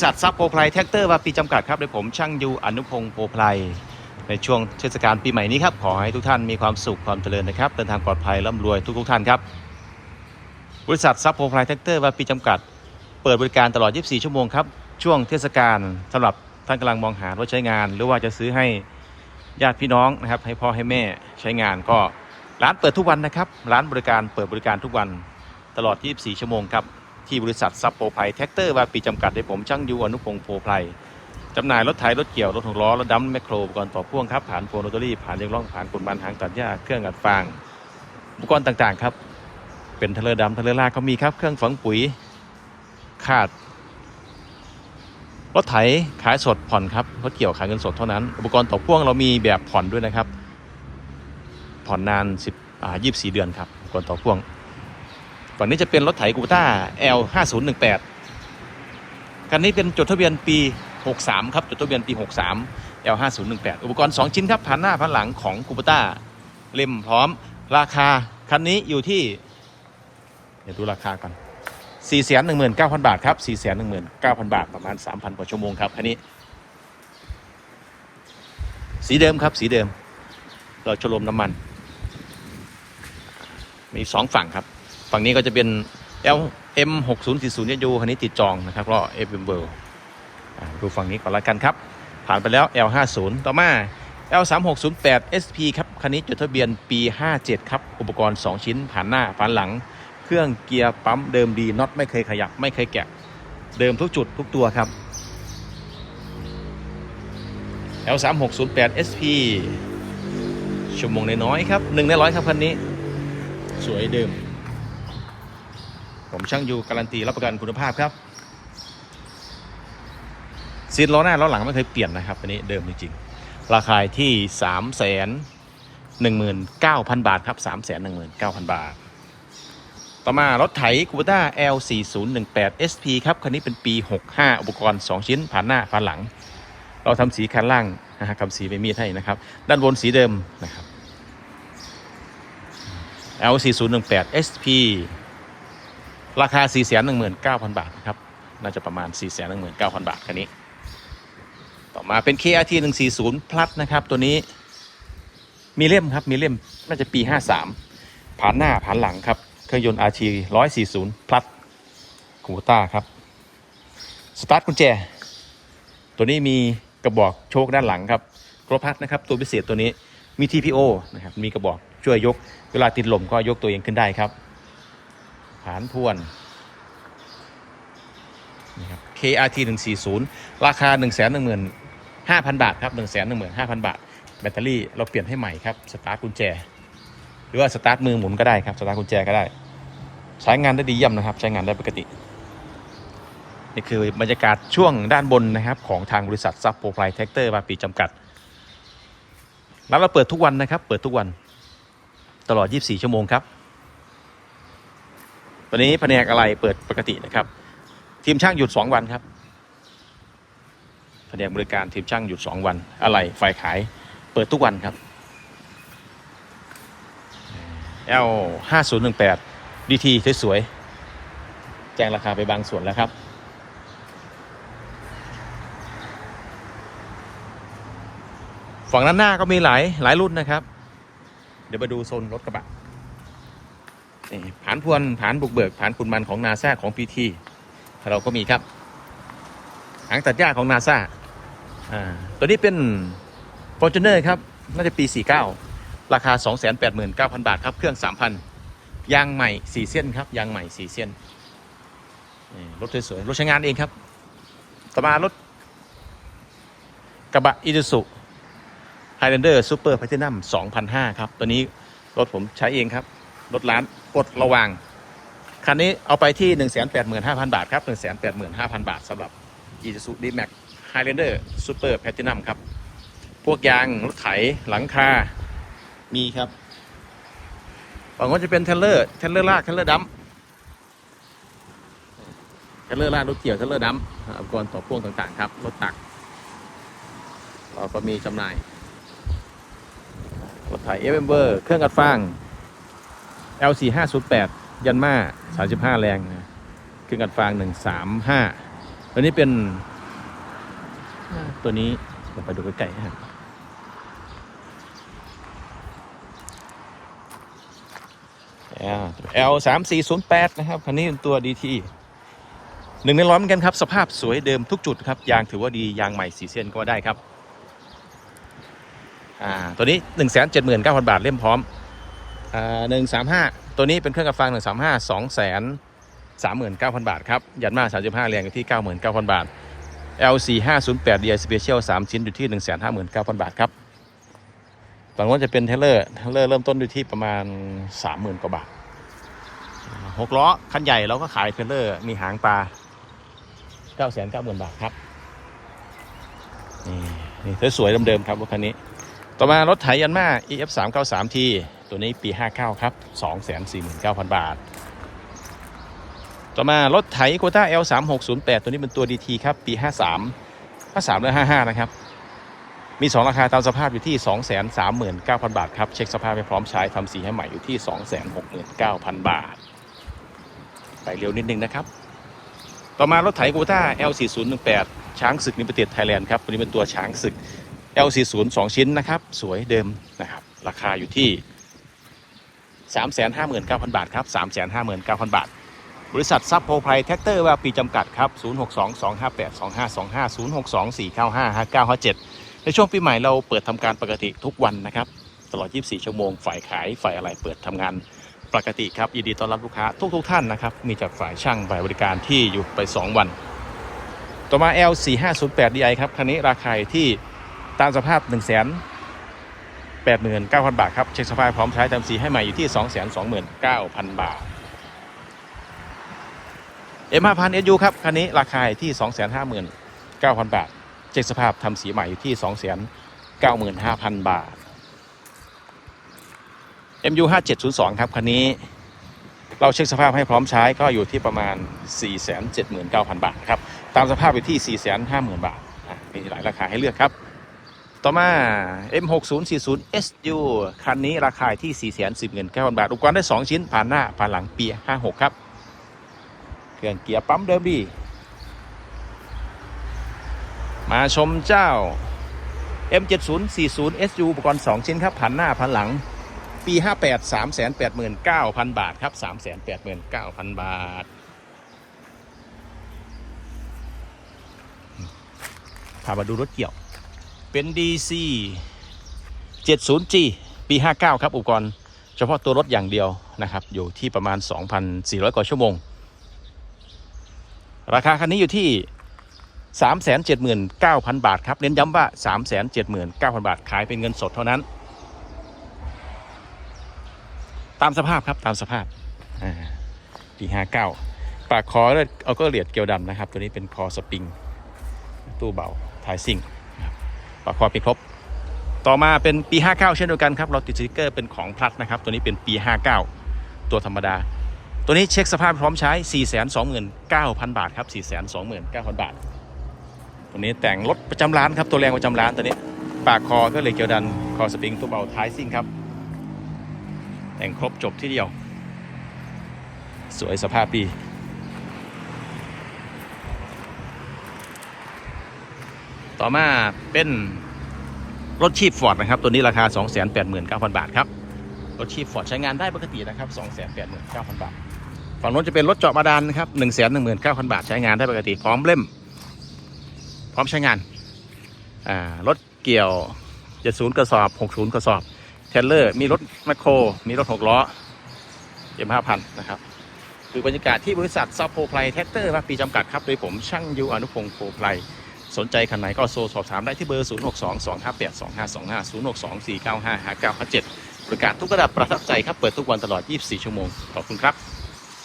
ริษัทซับโปรไพรแท็กเตอร์วาปีจำกัดครับโดยผมช่างยูอนุพงศ์โปรไพรในช่วงเทศกาลปีใหม่นี้ครับ ขอให้ทุกท่านมีความสุขความเจริญนะครับ เดินทางปลอดภัยร่ำรวยทุกทุกท่านครับ บริษัทซับโปรไพรแท็กเตอร์วาปีจำกัด เปิดบริการตลอด 24 ชั่วโมงครับ ช่วงเทศกาลสำหรับท่านกำลังมองหารถใช้งาน หรือว่าจะซื้อให้ญาติพี่น้องนะครับ ให้พ่อให้แม่ใช้งานก็ร้านเปิดทุกวันนะครับ ร้านบริการเปิดบริการทุกวันตลอด 24 ชั่วโมงครับ ที่บริษัทซับโปรไพแท็กเตอร์วาปีจำกัดให้ผมช่างยูอนุพงศ์โปรไพรจำหน่ายรถไถรถเกี่ยว รถหกล้อรถดำแมคโครอุปกรณ์ต่อพ่วงครับผ่านโฟนโรตอรี่ผ่านเรียงร่องผ่านกลบันหางตัดหญ้าเครื่องอัดฟางอุปกรณ์ต่างๆครับ เป็นเทเลดำเทเลลากก็มีครับเครื่องฝังปุ๋ยคาด รถไถขายสดผ่อนครับรถเกี่ยวขายเงินสดเท่านั้น อุปกรณ์ต่อพ่วงเรามีแบบผ่อนด้วยนะครับ ผ่อนนาน10อ่า24 เดือนครับอุปกรณ์ต่อพ่วง ฝั่งนี้จะเป็นรถไถกูต้า L 5 0 1 8คันนี้เป็นจดทะเบียนปี 63 ครับ จดทะเบียนปี 63 L 5 0 1 8อุปกรณ์ 2 ชิ้นครับผ่านหน้าผ่านหลังของกูต้าเล่มพร้อมราคา คันนี้อยู่ที่ เดี๋ยวดูราคาก่อน4 1 9 0 0 0 บาทครับ4 1 9 0 0 0 บาทประมาณ 3,000 กว่าชั่วโมงครับคันนี้ สีเดิมครับสีเดิม เราชโลมน้ำมัน มีสองฝั่งครับ ฝั่งนี้ก็จะเป็น L M 6 0 4 0ยูคันนี้ติดจองนะครับก็ F M w o r l ดูฝั่งนี้ก่อนละกันครับ ผ่านไปแล้ว L 5 0ต่อมา L 3 6 0 8 SP ครับคันนี้จดทะเบียนปี 57 ครับ อุปกรณ์ 2 ชิ้นผ่านหน้าผ่านหลัง เครื่องเกียร์ปั๊มเดิมดีน็อตไม่เคยขยับไม่เคยแกะ เดิมทุกจุดทุกตัวครับ L 3 6 0 8 SP ชั่วโมงน้อยๆครับหนึ่งในร้อยครับคันนี้ สวยเดิม ผมช่างอยู่การันตีรับประกันคุณภาพครับซีดล้อหน้าล้อหลังไม่เคยเปลี่ยนนะครับอันนี้เดิมจริงๆราคาที่3 1 9 0 0 0บาทครับ3 1 9 0 0 0บาท ต่อมารถไถคูปต้า L 4 0 1 8 SP ครับ คันนี้เป็นปี 65 อุปกรณ์ 2 ชิ้นผ่านหน้าผ่านหลัง เราทำสีคันล่างนะฮะทำสีไม่มีดให้นะครับ ด้านบนสีเดิมนะครับ L 4 0 1 8 SP ราคา 4 1 9 0 0 0 บาทนะครับ น่าจะประมาณ 4 1 9 0 0 0 บาทคันนี้ ต่อมาเป็น KRT 140 Plus นะครับ ตัวนี้มีเล่มครับ มีเล่มน่าจะปี 53 ผ่านหน้าผ่านหลังครับ เครื่องยนต์ RT 140 Plus คูต้าครับ สตาร์ทกุญแจ ตัวนี้มีกระบอกโชคด้านหลังครับครพัดนะครับ ตัวพิเศษตัวนี้มี TPO นะครับ มีกระบอกช่วยยก เวลาติดลมก็ยกตัวเองขึ้นได้ครับ ฐานพวนนี่ครับ KRT 140 ราคา 1 1 5 0 0 0 บาทครับ 1 1 5 0 0 0 บาท แบตเตอรี่เราเปลี่ยนให้ใหม่ครับ สตาร์ทกุญแจ หรือว่าสตาร์ทมือหมุนก็ได้ครับ สตาร์ทกุญแจก็ได้ ใช้งานได้ดีเยี่ยมนะครับ ใช้งานได้ปกติ นี่คือบรรยากาศช่วงด้านบนนะครับ ของทางบริษัทซับโปรไพรแท็กเตอร์มาปีจำกัดร้านเราเปิดทุกวันนะครับ เปิดทุกวันตลอด 24 ชั่วโมงครับ ตอนนี้แผนกอะไรเปิดปกตินะครับ ทีมช่างหยุด 2 วันครับแผนกบริการทีมช่างหยุด 2 วัน อะไรฝ่ายขายเปิดทุกวันครับ L 5 0 1 8 DT สวยๆแจ้งราคาไปบางส่วนแล้วครับ ฝั่งด้านหน้าก็มีหลายหลายรุ่นนะครับ เดี๋ยวมาดูโซนรถกระบะ นี่ผานพวนผานบุกเบิกผานคุณมันของนาซาของพีทีเราก็มีครับหางตัดหญ้าของนาซาอ่าตัวนี้เป็น f o r t u n e r ครับ น่าจะปี 49 ราคา 289,000 บาทครับ เครื่อง 3,000 ยางใหม่ 4 เส้นครับ ยางใหม่ 4 เส้นรถสวยๆรถใช้งานเองครับ ต่อมารถกระบะอีซูซุ Highlander Super Platinum 2,500ครับ ตัวนี้รถผมใช้เองครับ รถร้านกดระวางคันนี้เอาไปที่ 185,000 บาท ครับ 185,000 บาทสำหรับ Isuzu D-Max Highlander Super Platinum ครับ พวกยาง รถไถหลังคา มีครับฝั่งก็จะเป็นเทเลอร์ เทเลอร์ลาก เทเลอร์ดัมเทเลอร์ลาก รถเกี่ยว เทเลอร์ดัมอุปกรณ์ต่อพ่วงต่างๆ ครับ รถตัก เราก็มีจำหน่าย รถไถเอเวมเบอร์ เครื่องอัดฟาง L4 508 ยันมา 35 แรงนะเครื่องอัดฟาง 135 ตัวนี้เป็น ตัวนี้เดี๋ยวไปดูใกล้ๆนะครับ L สามสี่ศูนย์แปดนะครับ คันนี้เป็นตัว DT หนึ่งในร้อยเหมือนกันครับ สภาพสวยเดิมทุกจุดครับ ยางถือว่าดี ยางใหม่สีเส้นก็ว่าได้ครับ อ่า ตัวนี้หนึ่งแสนเจ็ดหมื่นเก้าพันบาทเล่มพร้อม หนึ่งสามห้าตัวนี้เป็นเครื่องกระฟังหนึ่งสามห้าสองแสนสามหมื่นเก้าพันบาทครับ ยันมาสามสิบห้าแรงอยู่ที่เก้าหมื่นเก้าพันบาท LC ห้าศูนย์แปด DI Special สามชิ้นอยู่ที่หนึ่งแสนห้าหมื่นเก้าพันบาทครับฝั่งนู้นจะเป็นเทเลอร์เทเลอร์เริ่มต้นอยู่ที่ประมาณสามหมื่นกว่าบาทหกล้อคันใหญ่เราก็ขายเทเลอร์มีหางปลา9 9 0 0 0 0บาทครับนี่นี่สวยๆเดิมๆครับรถคันนี้ ต่อมารถไถยันมา EF 3 9 3 T ตัวนี้ปี 59 ครับ 249,000 บาท ต่อมารถไถโคต้า L 3 6 0 8ตัวนี้เป็นตัว DT ครับ ปี 53 53และ55 นะครับ มี 2 ราคาตามสภาพอยู่ที่ 239,000 บาทครับ เช็คสภาพให้พร้อมใช้ทำสีให้ใหม่อยู่ที่ 269,000 บาท ไปเร็วนิดนึงนะครับ ต่อมารถไถโกต้า L4018 ช้างศึกนิปเตไทยแลนด์ครับตัวนี้เป็นตัวช้างศึก L40 2 ชิ้นนะครับ สวยเดิมนะครับ ราคาอยู่ที่ 359,000 บาทครับ 359,000 บาท บริษัทซับโพไพรแท็กเตอร์ว่าปีจำกัดครับ 0622582525 0624955957 ในช่วงปีใหม่เราเปิดทำการปกติทุกวันนะครับ ตลอด 24 ชั่วโมง ฝ่ายขาย ฝ่ายอะไรเปิดทำงานปกติครับ ยินดีต้อนรับลูกค้าทุกทุกๆท่านนะครับ มีจากฝ่ายช่างฝ่ายบริการที่อยู่ไป 2 วัน ต่อมา L 4 5 0 8 DI ครับ คันนี้ราคาอยู่ที่ ตามสภาพ1 8 9 0 0 0 บาทครับ เช็คสภาพพร้อมใช้เติมสีให้ใหม่อยู่ที่ 2 2 9 0 0 0 บาท M 5 0 0 SU ครับ คันนี้ราคาอยู่ที่ 2 5 9 0 0 0 บาท เช็คสภาพทำสีใหม่อยู่ที่ 2 9 5 0 0 0 บาท MU 5702 ครับ คันนี้เราเช็คสภาพให้พร้อมใช้ก็อยู่ที่ประมาณ 479,000 บาทครับ ตามสภาพอยู่ที่ 450,000 บาทมีหลายราคาให้เลือกครับ ต่อมา M6040 SU คันนี้ราคาที่ 410,000บาท อุปกรณ์ได้ 2 ชิ้น ผ่านหน้า ผ่านหลังเปีย56 ครับ เครื่องเกียร์ปั๊มเดิมดี มาชมเจ้า M7040 SU อุปกรณ์ 2 ชิ้นครับ ผ่านหน้า ผ่านหลัง ปี 58 389,000 บาท ครับ 389,000 บาท พามาดูรถเกี่ยว เป็น DC 70G ปี 59 ครับอุปกรณ์เฉพาะตัวรถอย่างเดียวนะครับ อยู่ที่ประมาณ 2,400 กว่าชั่วโมง ราคาคันนี้อยู่ที่ 379,000 บาทครับ เน้นย้ำว่า 379,000 บาท ขายเป็นเงินสดเท่านั้น ตามสภาพครับตามสภาพปีห้าเก้าปากคอเอาก็เหลียดเกลียวดำนะครับ ตัวนี้เป็นคอสปริง ตู้เบาทายซิ่ง ปากคอเป็นครบ ต่อมาเป็นปี 59 เช่นเดียวกันครับ เราติดสติกเกอร์เป็นของพลัดนะครับ ตัวนี้เป็นปี 59 ตัวธรรมดา ตัวนี้เช็คสภาพพร้อมใช้ 429,000 บาทครับ 429,000 บาท ตัวนี้แต่งรถประจำร้านครับ ตัวแรงประจำร้านตัวนี้ ปากคอก็เลยเกลียวดัน คอสปริงตู้เบาท้ายซิ่งครับ แต่งครบจบที่เดียว สวยสภาพดี ต่อมาเป็นรถชีพฟอร์ดนะครับ ตัวนี้ราคา 289,000 บาทครับ รถชีพฟอร์ดใช้งานได้ปกตินะครับ 289,000 บาท ฝั่งโน้นจะเป็นรถเจาะบาดาลนะครับ 119,000 บาทใช้งานได้ปกติ พร้อมเล่ม พร้อมใช้งาน รถเกี่ยว 70 กระสอบ 60 กระสอบ เทรลเลอร์ มีรถแมคโคร มีรถหกล้อเอ็มห้าพันนะครับ คือบรรยากาศที่บริษัทซับโพไพรแท็กเตอร์ปีจำกัดครับ โดยผมช่างยูอนุพงศ์โพไพร สนใจคันไหนก็โทรสอบถามได้ที่เบอร์ 0 6 2 2 5 8 2 5 2 5 0 6 2 4 9 5 5 9 5 7บริการทุกระดับประทับใจครับ เปิดทุกวันตลอด 24 ชั่วโมง ขอบคุณครับ